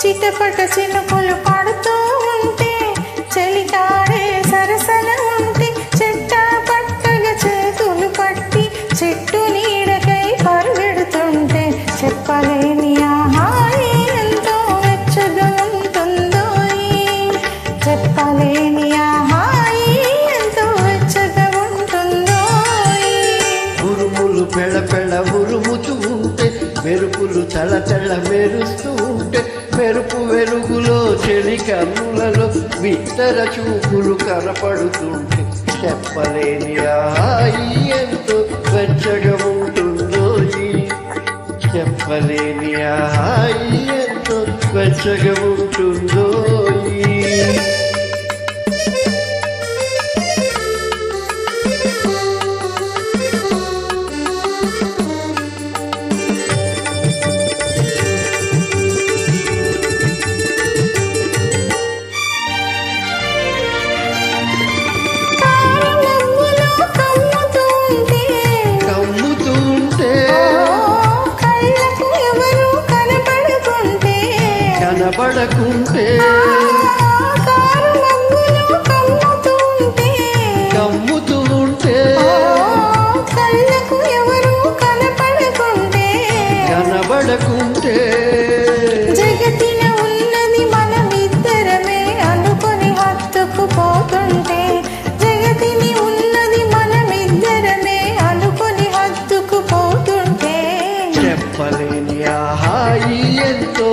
చిటపట చినుకులు పడుతూ ఉంటే చలికాడే సరసన ఉంటే చెట్ట పట్టగా చేతులు పట్టి చెట్టు నీడకై పరుగెడుతుంటే చెప్పలేని ఆహాయి ఎంతో వెచ్చగా ఉంటుందో చెప్పలేని ఆహాయి ఎంతో వెచ్చగా ఉంటుందో ఉరుములు పెళ్ళ పెళ్ళ ఉరుముతూ ఉంటే మెరుపులు చల్ల చల్ల మెరుస్తూ చెలి కన్నులలో బిత్తర చూపులు కనపడుతుంటే చెప్పలేని ఎంతో వెచ్చగా ఉంటుందో చెప్పలేని ఎంతో వెచ్చగా ఉంటుందో కమ్ముతుంటే కమ్ముతూ ఉంటే కళ్ళకు ఎవరు కనపడుకుంటే కనబడకుంటే జగతిన ఉన్నది మనమిద్దరమే అనుకొని హత్తుకుపోతుంటే జగతిని ఉన్నది మనమిద్దరమే అనుకొని హత్తుకుపోతుంటే చెప్పలేని ఆ హాయి ఎంతో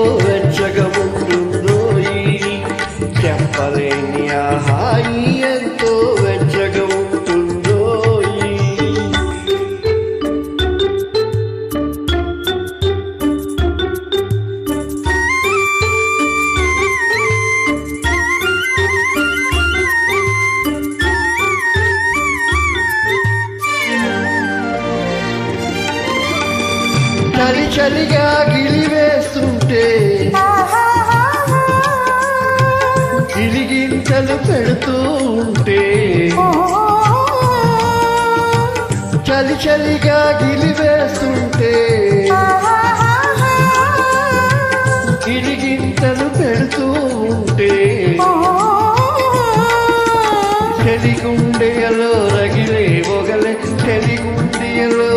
చలి చలిగా గిలివేస్తుంటే ఆహాహాహా. గిలిగింతలు పెడుతూ ఉంటే చలి చలిగా గిలివేస్తుంటే ఆహాహాహా. గిలిగింతలు పెడుతూ ఉంటే ఓ రగిలే మొగలే చలిగుండెయలో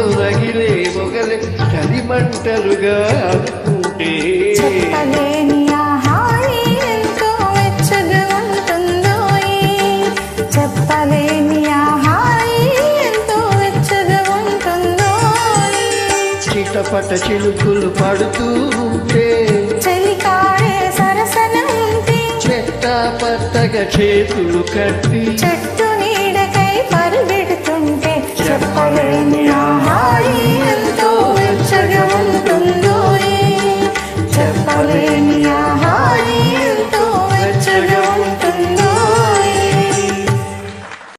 మంటలుగా అనుకుంటే. చెప్పలేని ఆ హాయి ఎంతో వెచ్చగా ఉంటుందో చెప్పలేని ఆ హాయి ఎంతో వెచ్చగా ఉంటుందో చిటపట చిలుకులు పడుతూ ఉంటే. చలికాడే సరసన ఉంటే. చెట్ట పట్టగా చేతులు కట్టి. చెట్టు Hallelujah.